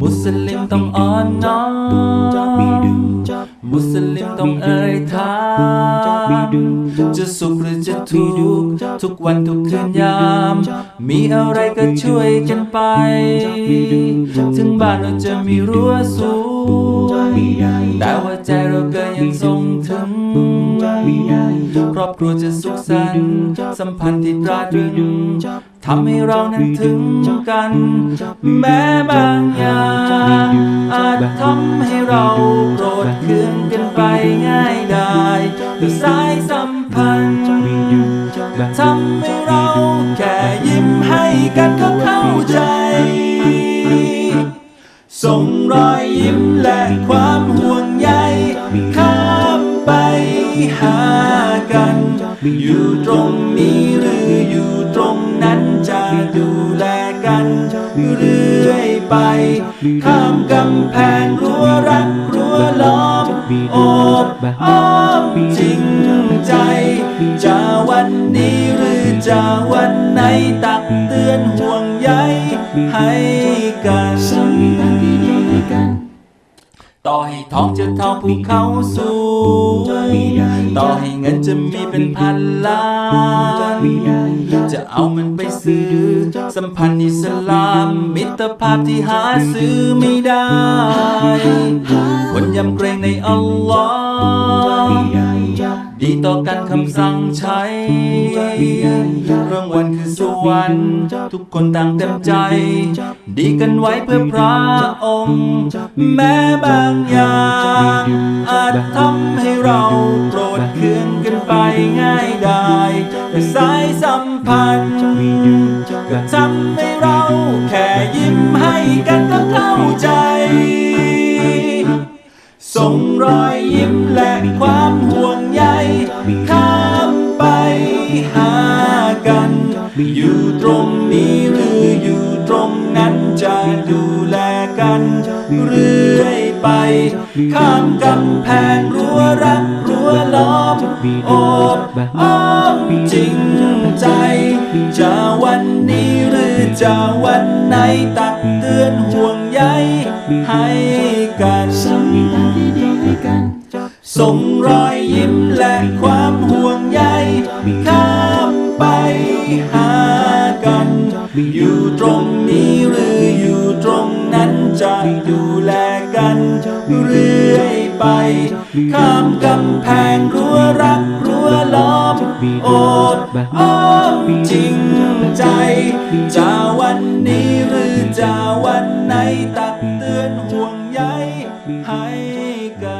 มุสลิมต้องอ่อนน้อมมุสลิมต้องเอ่ยถามจะสุขหรือจะทุกข์ทุกวันทุกคืนยาม มีอะไรก็ช่วยกันไป ถึงบ้านเราจะมีรั้วสูงแต่ว่าใจเราก็ยังทรงถึงครอบครัวจะสุขสันต์สัมพันธ์ที่ตราตรึงำให้เรานั้นถึงกัน แม้บางอย่างอาจทำให้เราโกรธเคืองกันไปง่ายได้ด้วยสายสัมพันธ์ทำให้เราแค่ยิ้มให้กันก็เข้าใจ ส่งรอยยิ้มและความห่วงใยข้ามไปหากัน อยู่ตรงนี้หรืออยู่ตรง นั้นจะดูแลกันเรื่อยไป ข้ามกำแพงรั้วรักรั้วล้อมโอบอ้อมจริงใจ จะวันนี้หรือจะวันไหนตักเตือนห่วงใยให้ ทองจะเท่าภูเขาสูงต่อให้เงินจะมีเป็นพันล้าน จะเอามันไปซื้อ สัมพันธ์อิสลาม มิตรภาพที่หาซื้อไม่ได้ คนยำเกรงในอัลลอฮ์ ดีต่อกันคำสั่งใช้รางวัลคือสวรรค์ทุกคนต่างเต็มใจ ดีกันไว้เพื่อพระองค์ แม้บางอย่างอาจทำให้เราโกรธเคืองกันไปง่ายได้แต่สายสัมพันธ์ก็ทำให้เราแค่ยิ้มให้กันก็เข้าใจส่งรอยยิ้มและความห่วงใย ข้ามไปหากัน อยู่ตรงนี้หรืออยู่ตรงนั้นจะดูแลกันเรื่อยไป ข้ามกำแพงรั้วรักรั้วล้อมโอบอ้อมจริงใจ จะวันนี้หรือจะวันไหนตักเตือนห่วงใยให้ ส่งรอยยิ้มและความห่วงใยข้ามไปหากัน อยู่ตรงนี้หรืออยู่ตรงนั้นจะดูแลกันเรื่อยไป ข้ามกำแพงรั้วรักรั้วล้อมโอบอ้อมจริงใจ จะวันนี้หรือจะวันไหนตักเตือนห่วงใยให้กัน